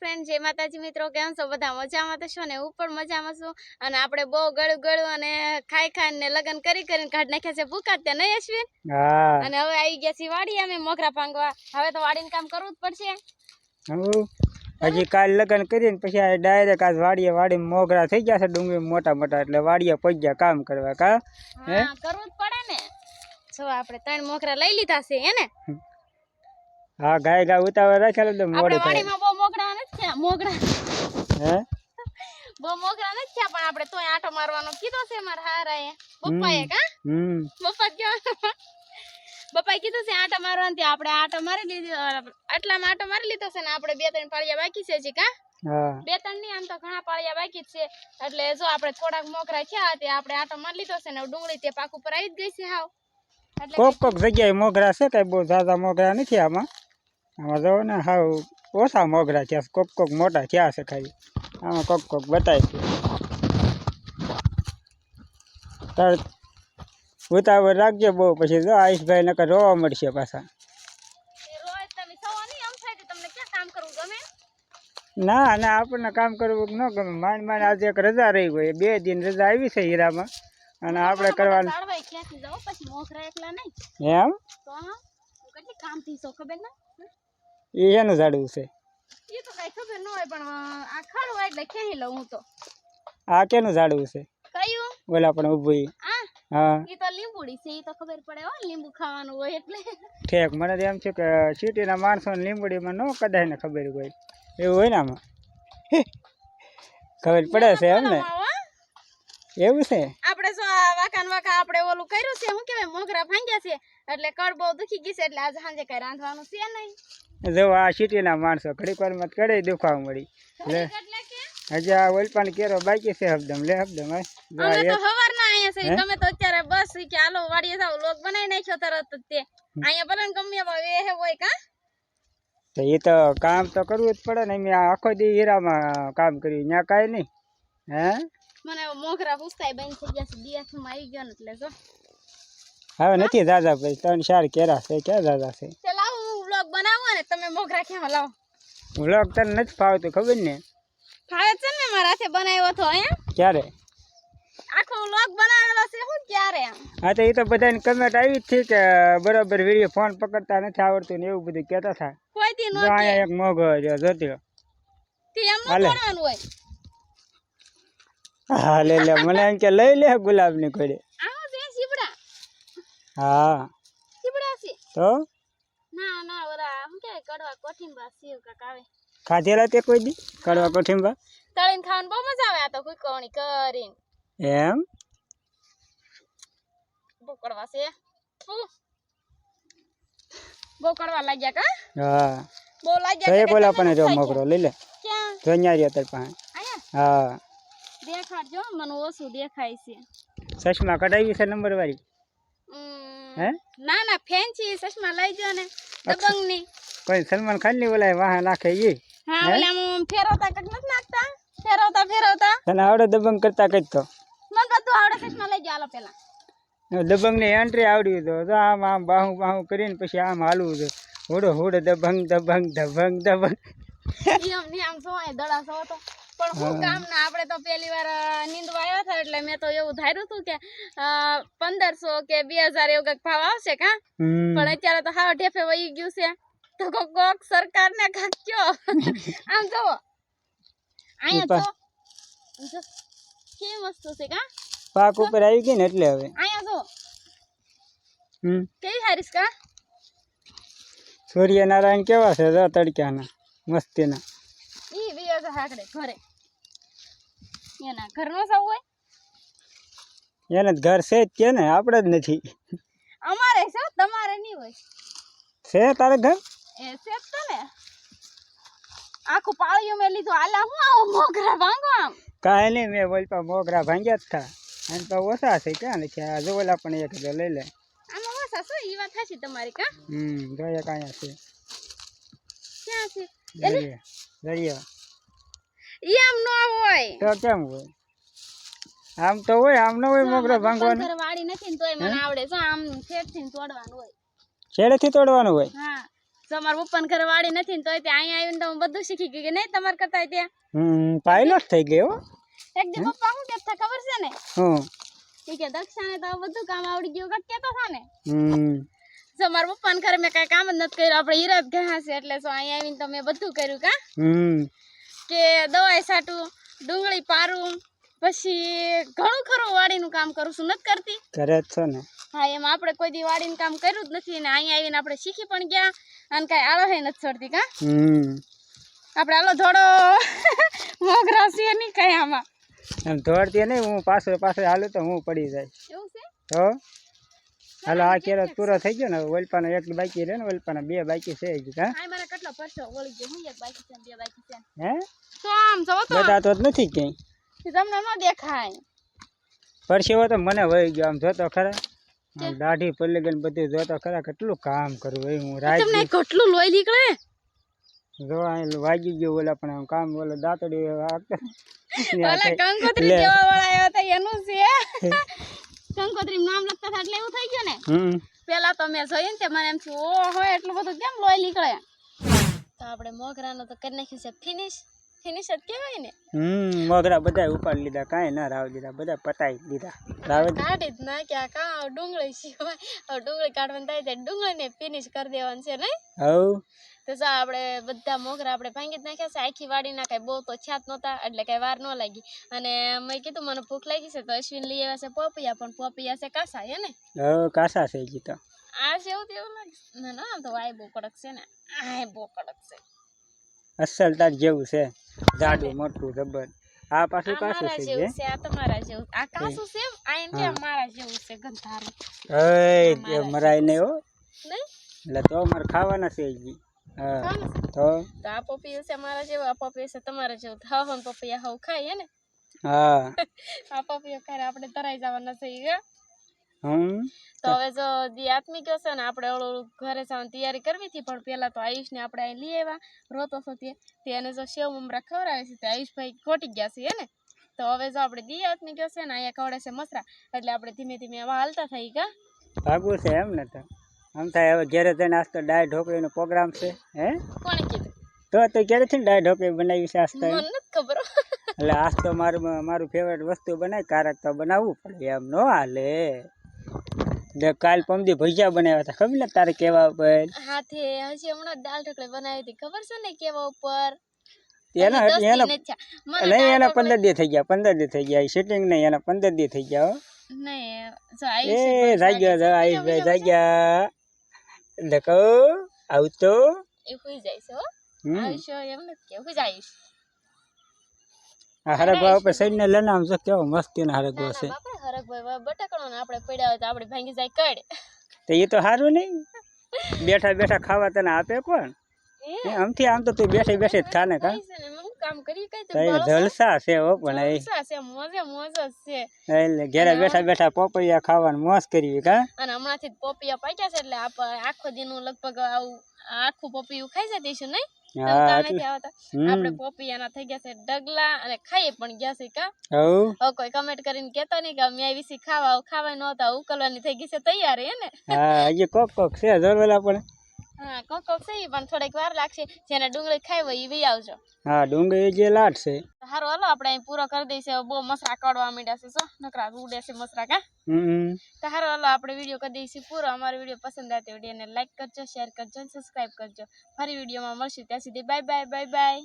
Friend જય માતાજી મિત્રો કેમ છો? બધા મજામાં તો છો ને? હું પણ મજામાં છું. અને આપણે બહુ ગળું ગળું અને ખાઈ ખાઈ ને લગ્ન કરી કરીને કાઢ નાખ્યા છે ભૂખા ત્યાં નહીં અશ્વિન? અને હવે આવી ગયા છીએ વાડી અમે મોગરા ભાંગવા. હવે તો વાડીને કામ કરવું જ પડશે. હજી કાલ લગ્ન કરીને પછી આ ડાયરેક્ટ આજ વાડીએ વાડી મોગરા થઈ ગયા છે ડુંગળી મોટા મોટા એટલે વાડીએ ગયા કામ કરવા કા? કરવું જ પડે ને. જો આપણે ત્રણ મોગરા લઈ લીધા છે હે ને? હા ગાય ગાય ઉતાવળ રાખેલું તો આપણે મોડું થાય. વાડીમાં બહુ મોગરા નથી થયા મોગરા હે? બહુ મોગરા નથી થયા પણ આપણે તોય આંટો મારવાનો કીધો છે મારા હારાએ. પપ્પાએ કા? હમ. પપ્પા ક્યાં પપ્પાએ કીધું છે આંટા મારવાનું ત્યાં આપણે આંટો મારી લીધો આટલામાં આંટો મારી લીધો છે ને આપણે બે ત્રણ પાળિયા બાકી છે હજી કા? હા. બે ત્રણ નહીં આમ તો ઘણા પાળિયા બાકી જ છે. એટલે જો આપણે થોડાક મોકરા થયા તે આપણે આંટો મારી લીધો છે ને ડુંગળી તે પાક ઉપર આવી જ ગઈ છે હાવ. એટલે કોક કોક જગ્યાએ મોગરા છે કઈ બહુ ઝાઝા મોગરા નથી આમાં. આમાં જો ને હાવ ઓછા મોગરા થયા કોક કોક મોટા થયા છે ખાલી. આમાં કોક કોક બતાય છે. તાર ઉતાવળ રાખજે બહુ પછી જો આયુષભાઈ નકર રોવા મળશે પાછા. ના ના આપણને કામ કરવું ન ગમે. માંડ માંડ આજે એક રજા રહી હોય બે દિન રજા આવી છે હીરામાં. અને આપણે કરવાનું એમ? કામથી ખબર ના? એ એનું ઝાડવું છે. એ તો કઈ ખબર ન હોય પણ આ ખાડું એટલે ખેંચી લઉં હું તો. આ કેનું ઝાડવું છે? કયું? ઓલા પણ ઊભું આ? હા. એ તો લીંબુડી છે એ તો ખબર પડે હો લીંબુ ખાવાનું હોય એટલે. ઠેક મને તો એમ છે કે સિટીના માણસોને લીંબડીમાં ન કદાચ ને ખબર હોય. એવું હોય ને આમાં? ખબર પડે છે એમ ને? એવું છે? આપણે જો આ વાકા વાંકા આપણે ઓલું કર્યું છે શું કહેવાય મોગરા ભાંગ્યા છે એટલે કડ બહુ દુખી ગઈ છે એટલે આજે સાંજે કઈ રાંધવાનું છે નહીં. જો આ સિટીના માણસો ઘડીક વારમાં મત કડે દુખાવ મળી. લે. હજી આ ઓલપાન કેરો બાકી છે હબદમ. લે હબદમ તમે તો અત્યારે બસ કે આલો વાડીએ જાવ લોક બનાવી નાખ્યો તરત તે. અહીંયા ભલે ગમે એ હે હોય કા? તો એ તો કામ તો કરવું જ પડે ને મેં આખો દી હીરામાં કામ કર્યું. ત્યાં કાંઈ નહીં. હે? મને મોખરા પૂછતાય બંધ થઈ ગયા છે. દિયાથમાં આવી ગયો ને એટલે જો. હવે નથી દાદા ભાઈ. ત્રણ ચાર કેરા છે. ક્યાં દાદા છે? બનાવું ને તમે મોગરા ક્યાં લાવો. વ્લોગ તને નથી ફાવતું ખબર ને? ફાવે છે ને મારા હાથે બનાવ્યો તો અહીંયા? ક્યારે? આખો વ્લોગ બનાવેલો છે હું ક્યારે હા તો એ તો બધાની કમેન્ટ આવી જ હતી કે બરાબર વીડિયો ફોન પકડતા નથી આવડતું ને એવું બધું કહેતા હતા. કોઈ દી નો એક મોગો જો જોતી તે એમ. કરવાનું હોય. હા લે લે મને એમ કે લઈ લે ગુલાબની કોડે આવો છે સીબડા હા. સીબડા છે. તો ના ના ઓલા શું કહેવાય કડવા કોઠીંબા સેવ કાક આવે. ખાધેલા તે કોઈ દી? કડવા કોઠીંબા તળીને ખાવાનું બહુ મજા આવે આ તો કુકવણી કરીને. એમ? બહુ કડવા છે. બહુ કડવા લાગ્યા કા? હા. બહુ લાગ્યા એક કે ઓલા તમે પણ જો ખાઈ લઈ લે. ક્યાં? જો અહીંયા રહ્યો તાર પાસે. હા. દેખાડજો મને ઓછું દેખાય છે. ચશ્મા કઢાવી છે નંબર વાળી હે? ના ના ફેન્સી ચશ્મા લઈ જો ને દબંગની. કોઈ સલમાન ખાનની ઓલા વાહ નાખે એ હા ઓલામાં ફેરવતા કંઈક નથી નાખતા? ફેરવતા ફેરવતા? તને આવડે દબંગ કરતા કઈ તો. મને બધું આવડે ચશ્મા લઈ જાઓ પેલા દબંગની એન્ટ્રી આવડી તો. આમ આમ બાહું બાહું કરીને પછી આમ હાલવું છે. હોડો હોડો દબંગ દબંગ દબંગ દબંગ. એમ ને આમ દડા તો. પણ હું કામ ના આપણે તો પહેલી વાર નીંદવા આવ્યા હતા એટલે મેં તો એવું ધાર્યું હતું કે પંદરસો કે બે હજાર એવું કંઈક ભાવ આવશે કા? પણ અત્યારે તો હાવ ઢેફે વહી ગયું છે. તો કોક કોક સરકારને કાંક કયો આમ જોવો અહીંયા જો જો કેવી વસ્તુ છે કા પાક ઉપર આવી ગઈ ને એટલે હવે અહીંયા જો હમ કેવી હારીસ કા સૂર્યનારાયણ કેવા છે જો તડક્યાના મસ્તીના ઈ વીએ છે હાકડે ઘરે એના ઘરનો સૌ હોય એને જ ઘર છે જ કે ને આપણે જ નથી અમારે છે તમારે નહીં હોય છે તારે ઘર એ છે જ તો ને આખું પાળિયું મેં લીધું. આલા હું આવો મોગરા ભાંગો આમ? કાંઈ નહીં મેં બોલ પા મોગરા ભાંગ્યા જ થા. અને તો ઓછા છે ક્યાં નથી આ જો ઓલા પણ એક જો લઈ લે. આમાં ઓછા શું ઈ વાત થશે તમારી કા? હમ જોઈએ કાંઈ છે. ક્યાં છે? દરિયા દરિયા ઈ આમ ન હોય. તો કેમ હોય? આમ તો હોય આમ ન હોય મોગરો ભાંગવાનો. ઘર વાડી નથી ને તોય મને આવડે. છે આમ ફેટથી તોડવાનું હોય. છેડેથી તોડવાનું હોય? હા. જો મારા પપ્પાને ઘરે વાડી નથી ને તો ત્યાં અહીંયા આવીને તો હું બધું શીખી ગઈ કે નહીં તમારે કરતા ત્યાં હમ પાયલોટ થઈ ગયો એક દી પપ્પા હું કેતા ખબર છે ને? હમ. એ કે દક્ષાને તો બધું કામ આવડી ગયું કાંઈક કેતો થા ને. હમ. જો મારા પપ્પાને ઘરે મેં કાંઈ કામ જ નથી કર્યું. આપણે હીરા જ ગયા છે એટલે અહીંયા આવીને તો મેં બધું કર્યું કા? હમ. કે દવાઈ છાંટું ડુંગળી પારું પછી ઘણું ખરું વાડીનું કામ કરું છું. નથી કરતી? કરે જ છો ને? હા એમ આપણે કોઈ દી વાડીનું કામ કર્યું જ નથી અને અહીંયા આવીને આપણે શીખી પણ ગયા અને કાંઈ આળો હે નથી છોડતી કા? હમ. આપણે આલો થોડો મોગરા છે નહીં કાંઈ આમાં. એમ દોડતી નહીં હું પાછળ પાછળ હાલું તો હું પડી જાય. એવું છે? તો હાલો આ કેરો પૂરો થઈ ગયો ને ઓલપાનો એક બાકી રહે ને ઓલપાના બે બાકી છે હજી હા આ મારા કેટલો પરસો વળી ગયો હું એક બાકી છે બે બાકી છે. હે? તો આમ જો તો. બધા તો નથી ક્યાંય. તમને ન દેખાય. પરસેવો તો મને વહી ગયો આમ જોતો ખરા. દાઢી પલ્લી ગઈ બધું જોતો ખરા કેટલું કામ કરવું એ હું રાત તમને કેટલું લોહી નીકળે? જો આ વાગી ગયો ઓલા પણ આમ કામ ઓલો દાતડી ઓલા કંકોત્રી. જેવા વાળા આવ્યા હતા એનું છે. કંકોત્રી નામ લખતા હતા એટલે એવું થઈ ગયું ને? પેલા તો મેં જોયું ને મને એમ થયું ઓહો એટલું બધું કેમ લોહી નીકળે? તો આપણે મોગરાનું તો કરી નાખ્યું છે ફિનિશ ફિનિશ કહેવાય ને? હમ મોગરા બધા ઉપાડી લીધા કાંઈ ના રાવ દીધા બધા પતાઈ દીધા. રાવ કાઢી જ નાખ્યા કા ડુંગળી સિવાય? હવે ડુંગળી કાઢવાની થાય તો ડુંગળીને ફિનિશ કરી દેવાનું છે નહીં? હવ. તો સા આપણે બધા મોગરા આપણે ભાંગી જ નાખ્યા છે આખી વાડીના કાંઈ બહુ તો છાત નહોતા એટલે કાંઈ વાર ન લાગી. અને મેં કીધું મને ભૂખ લાગી છે તો અશ્વિન લઈ આવ્યા છે પોપિયા પણ પોપિયા છે કાસા હે ને? હવ કાસા છે હજી આ છે એવું તેવું લાગે ના ના આમ તો વાય બહુ કડક છે ને આ બહુ કડક છે. અસલ તાર જેવું છે. જાડું મોટું જબર આ પાછું કાસું છે આ તમારા જેવું આ કાસું છે આ એમ કે મારા જેવું છે ગંધારું. એ મરાય ને હો. એટલે તો મારે ખાવાના છે હજી હા છે? તો? તો આ પપૈયું છે મારા જેવું આ છે તમારા જેવું. હા હા પપૈયા હવ ખાય હે ને? હા. આ પપૈયો ખાય આપણે તરાઈ જવાના છે ઈ, તો હવે જો દી આત્મી ગયો છે ને આપણે ઓલું ઘરે જવાની તૈયારી કરવી હતી પણ પેલા તો આયુષને આપણે અહીં લઈ આવ્યા રોતો છો તે. એને જો સેવ મમરા ખવડાવે છે તે આયુષભાઈ ખોટી ગયા છે ને? તો હવે જો આપણે દી આત્મી ગયો છે ને અહીંયા ખવડે છે મસરા એટલે આપણે ધીમે ધીમે એમાં હાલતા થઈ ગયા. ભાગવું છે એમ ને તો. આમ થાય હવે ઘેરે જઈને આજ તો ડાય ઢોકળીનો પ્રોગ્રામ છે હે? કોણે કીધું? તો તો ક્યારેથી ડાય ઢોકળી બનાવી છે આજ તો મને ખબર. એટલે આજ તો મારું મારું ફેવરેટ વસ્તુ બનાવી કારક તો બનાવવું પડે એમ. નો હાલે. ને કાલ પમદી ભજીયા બનાવ્યા હતા. ખબર ને તારે કેવા ઉપર? હાથે હજી હમણાં દાળ ઢોકળી બનાવી હતી. ખબર છે ને કેવા ઉપર? એના એના નહીં એના પંદર દી થઈ ગયા પંદર દી થઈ ગયા. શૂટિંગ નહીં એના પંદર દી થઈ ગયા એ જાગ્યા જો આયુષભાઈ થઈ ગયા દેખો આવતો. એ હુઈ જાય છે હો. હમ. એમ નથી કે હુઈ જાય આયુષ આ હરગવા ઉપર સૈન્ય લઈને આમ જો કેવો હરગવો ના છે. ના બટાકણો આપણે પડ્યા હોય તો આપણે ભાંગી જાય કડ તો એ તો સારું નહીં. બેઠા બેઠા ખાવા તને આપે કોણ? આમથી આમ તો તું બેઠી બેઠી જ ખાને કા? કામ કરી કઈ તો જલસા છે હો પણ એ જલસા છે મોજે મોજ જ છે. એટલે ઘરે બેઠા બેઠા પોપૈયા ખાવાનું મોજ કરવી કા? અને હમણાંથી પોપિયા પાક્યા છે એટલે આપ આખો દિનનું લગભગ આવું આખું પોપૈયું ખાઈ જતીશું નહીં? આપણે પોપિયાના થઈ ગયા છે ડગલા અને ખાઈ પણ ગયા છે કા? કોઈ કમેન્ટ કરીને કેતો નહીં કે અમે આવી ખાવા ખાવા નહોતા ઉકલવાની થઈ ગઈ છે તૈયાર હે ને? હા હજી કોક કોક છે જોરવેલા પણ. હા કોક કોક છે પણ થોડીક વાર લાગશે. જેને ડુંગળી ખાઈ હોય એ બી આવજો. હા ડુંગળી જે લાટ છે હાલો આપણે અહીં પૂરો કરી દઈશું. બહુ મસરા કાઢવા માંડ્યા છે સો નકરા ઉડે છે મસરા કા? તો હાલો આપણે વીડિયો કરી દઈશું પૂરો. અમારો વીડિયો પસંદ આવતી વિડીયોને લાઈક કરજો શેર કરજો અને સબસ્ક્રાઈબ કરજો. ફરી વિડીયોમાં મળશું. ત્યાં સુધી બાય બાય બાય બાય